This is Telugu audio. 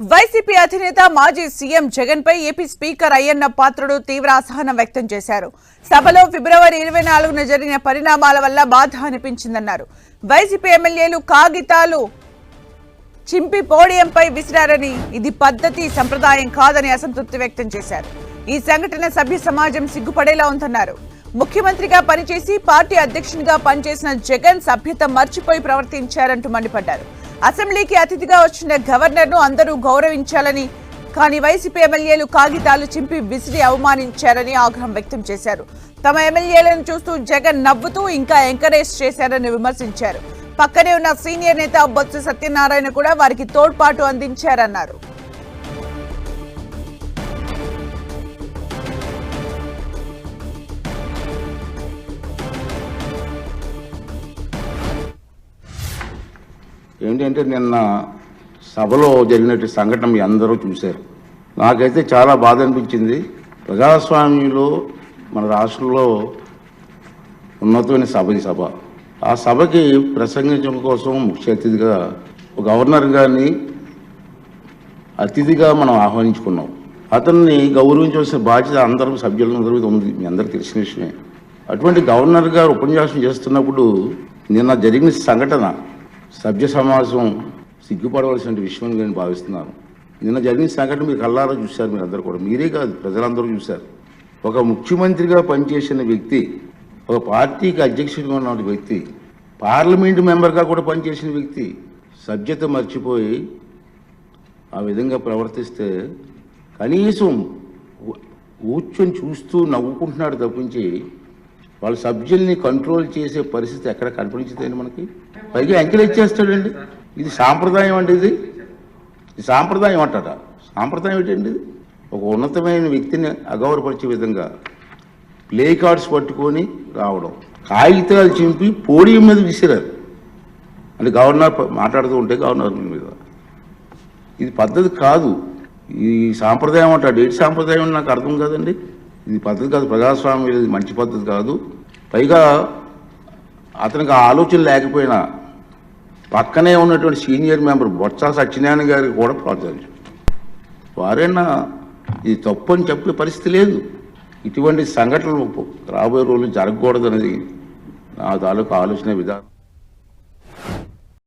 వైసీపీ అధినేత మాజీ సీఎం జగన్ పై ఏపీ స్పీకర్ అయ్యన్న పాత్రుడు తీవ్ర అసహనం వ్యక్తం చేశారు. సభలో ఫిబ్రవరి ఇరవై నాలుగున జరిగిన పరిణామాల వల్ల బాధ అనిపించిందన్నారు. వైసీపీ ఎమ్మెల్యేలు కాగితాలు చింపి పోడియంపై విసిరారని ఇది పద్ధతి సంప్రదాయం కాదని అసంతృప్తి వ్యక్తం చేశారు. ఈ సంఘటన సభ్య సమాజం సిగ్గుపడేలా ఉందన్నారు. ముఖ్యమంత్రిగా పనిచేసి పార్టీ అధ్యక్షునిగా పనిచేసిన జగన్ సభ్యత మర్చిపోయి ప్రవర్తించారంటూ మండిపడ్డారు. అసెంబ్లీకి అతిథిగా వచ్చిన గవర్నర్ను అందరూ గౌరవించాలని కానీ వైసీపీ ఎమ్మెల్యేలు కాగితాలు చింపి విసిరి అవమానించారని ఆగ్రహం వ్యక్తం చేశారు. తమ ఎమ్మెల్యేలను చూస్తూ జగన్ నవ్వుతూ ఇంకా ఎంకరేజ్ చేశారని విమర్శించారు. పక్కనే ఉన్న సీనియర్ నేత బొత్స సత్యనారాయణ కూడా వారికి తోడ్పాటు అందించారన్నారు. ఏంటంటే నిన్న సభలో జరిగినట్టు సంఘటన మీ అందరూ చూశారు. నాకైతే చాలా బాధ అనిపించింది. ప్రజాస్వామ్యంలో మన రాష్ట్రంలో ఉన్నతమైన సభ ఈ సభ. ఆ సభకి ప్రసంగించడం కోసం ముఖ్య అతిథిగా గవర్నర్ గారిని అతిథిగా మనం ఆహ్వానించుకున్నాం. అతన్ని గౌరవించవలసిన బాధ్యత అందరూ సభ్యులందరి మీద ఉంది. మీ అందరికీ తెలిసిన విషయమే. అటువంటి గవర్నర్ గారు ఉపన్యాసం చేస్తున్నప్పుడు నిన్న జరిగిన సంఘటన సభ్య సమాజం సిగ్గుపడవలసిన విషయం నేను భావిస్తున్నాను. నిన్న జరిగిన సంఘటన మీరు కల్లారా చూశారు మీరు అందరూ కూడా. మీరే కాదు ప్రజలందరూ చూశారు. ఒక ముఖ్యమంత్రిగా పనిచేసిన వ్యక్తి ఒక పార్టీకి అధ్యక్షుడిగా ఉన్న వ్యక్తి పార్లమెంటు మెంబర్గా కూడా పనిచేసిన వ్యక్తి సభ్యత మర్చిపోయి ఆ విధంగా ప్రవర్తిస్తే కనీసం కూర్చొని చూస్తూ నవ్వుకుంటున్నాడు తప్పించి వాళ్ళ సభ్యుల్ని కంట్రోల్ చేసే పరిస్థితి ఎక్కడ కనిపించదండి మనకి? పైగా ఎంకరేజ్ చేస్తాడండి. ఇది సాంప్రదాయం అండి ఇది. ఇది సాంప్రదాయం అంటారా? సాంప్రదాయం ఏంటండి ఇది? ఒక ఉన్నతమైన వ్యక్తిని అగౌరవపరిచే విధంగా ప్లే కార్డ్స్ పట్టుకొని రావడం. కాగితాలు చింపి పోడియం మీద విసిరారు. అంటే గవర్నర్ మాట్లాడుతూ ఉంటే గవర్నర్ మీద. ఇది పద్ధతి కాదు. ఈ సాంప్రదాయం అంటాడు ఏంటి సాంప్రదాయం అని నాకు అర్థం కాదండి? ఇది పద్ధతి కాదు ప్రజాస్వామ్యం ఇది మంచి పద్ధతి కాదు. పైగా అతనికి ఆ ఆలోచన లేకపోయినా పక్కనే ఉన్నటువంటి సీనియర్ మెంబర్ బొత్స సత్యనారాయణ గారికి కూడా ప్రోత్సహించారు వారైనా ఇది తప్పు అని చెప్పే పరిస్థితి లేదు. ఇటువంటి సంఘటనలు రాబోయే రోజులు జరగకూడదనేది నా తాలూకు ఆలోచన విధానం.